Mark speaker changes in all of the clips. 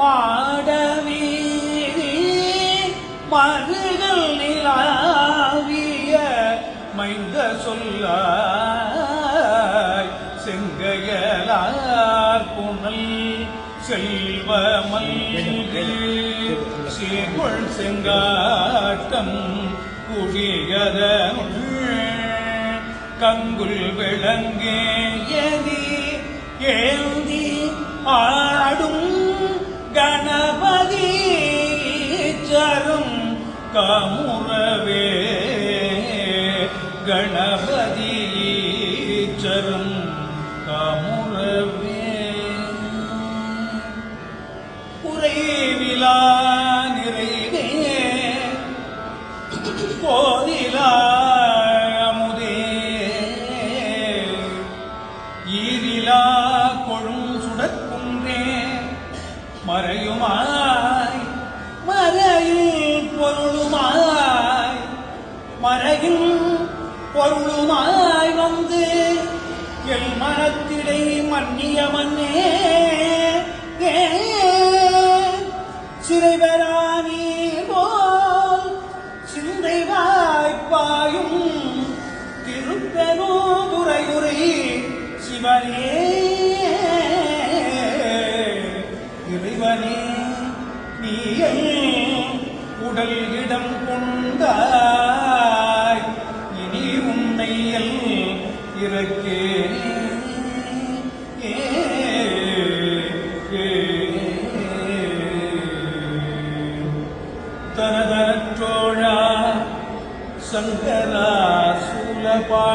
Speaker 1: மாடவி மருகள் நிலாவிய மைந்த சொல்ல செங்கையலார் புனல் செல்வ செல்வமல்கு சீர்குள் செங்காட்டம் குடியதனுள் கங்குல் விளங்கேயதி ஏந்தி ஆடும் கணபதி சரும் கமுறவே கணபதி சரும் கமுறவே விழா நிறைவே கோதிலா மறையும் பொருளுமாய் வந்து எல் மனத்திடை மன்னிய மன்னே சிறை போல் சிந்தை வாய்ப்பாயும் திருப்பெரும் உரையுறை சிவனே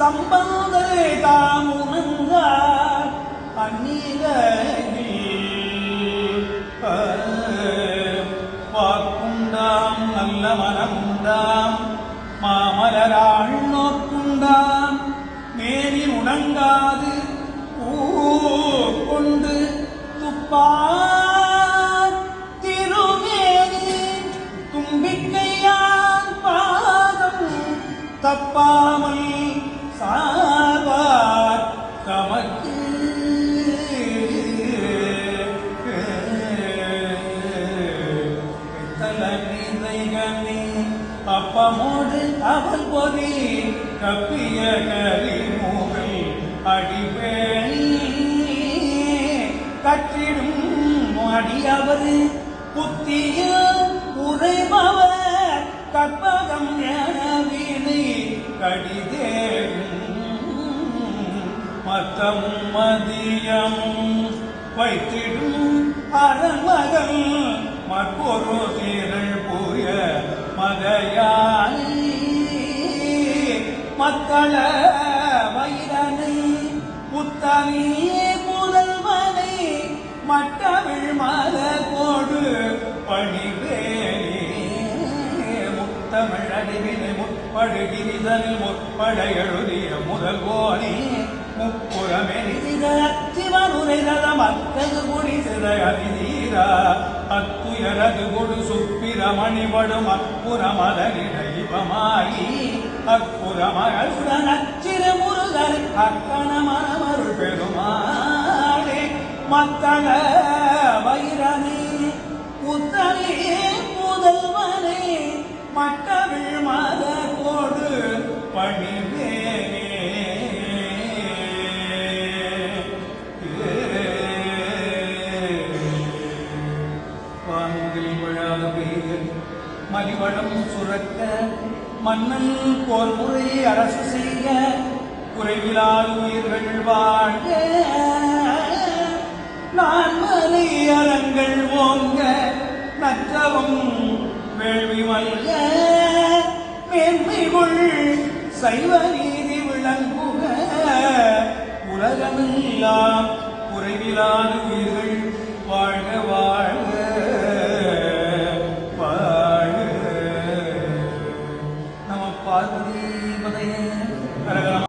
Speaker 1: சம்பந்தரே தாம் உணர்ந்தார் அந்நீரில் வாக்குண்டாம் நல்ல மனமுண்டாம் மாமலராள் நோக்குண்டாம் மேலி உணங்காது கொண்டு துப்பா தப்பாமல் அப்பமோடு அவள் பொறி கப்பிய கலி மூகல் அடிவேணி கற்றிடும் அடியவரு புத்திய உரைபவர் கற்பகம் என வீணை கடிதேவி மதம் மதியமும் வைத்திடும் அறமகன் மற்றொரு திரள் போய மகையானி மக்கள வைரனை புத்தனி முதல்வனை மற்றவள் மத மலகோடு பணிவேலி முத்தமிழ் அடிவினை முற்படுகிரிதனில் முற்பட எழுதிய முதல்வோனே முப்புறமெனித அத்திவனுரைத மத்தது குடிசித அதிதீரா அத்துயரது கொடு சுப்பிரமணிபடும் அப்புறமதனிடைவமாயி அப்புறமகளுடன் அச்சிற முருகர் அக்கண பெருமாளே மத்தக வைரனே புத்தனே முதல்வனே மக்கள் மத கோடு பணி வானங்களில் விழாத பெய்தல் மலிவளம் சுரக்க மன்னன் போர் முறை அரசு செய்ய குறைவிலால் உயிர்கள் வாழ்க நான் மலை அறங்கள் ஓங்க நற்றவம் வேள்வி மல்க மேன்மைகள் சைவ நீதி விளங்குக உலகமில்லாம் குறைவிலான உயிர்கள் வாழ்க வாழ்க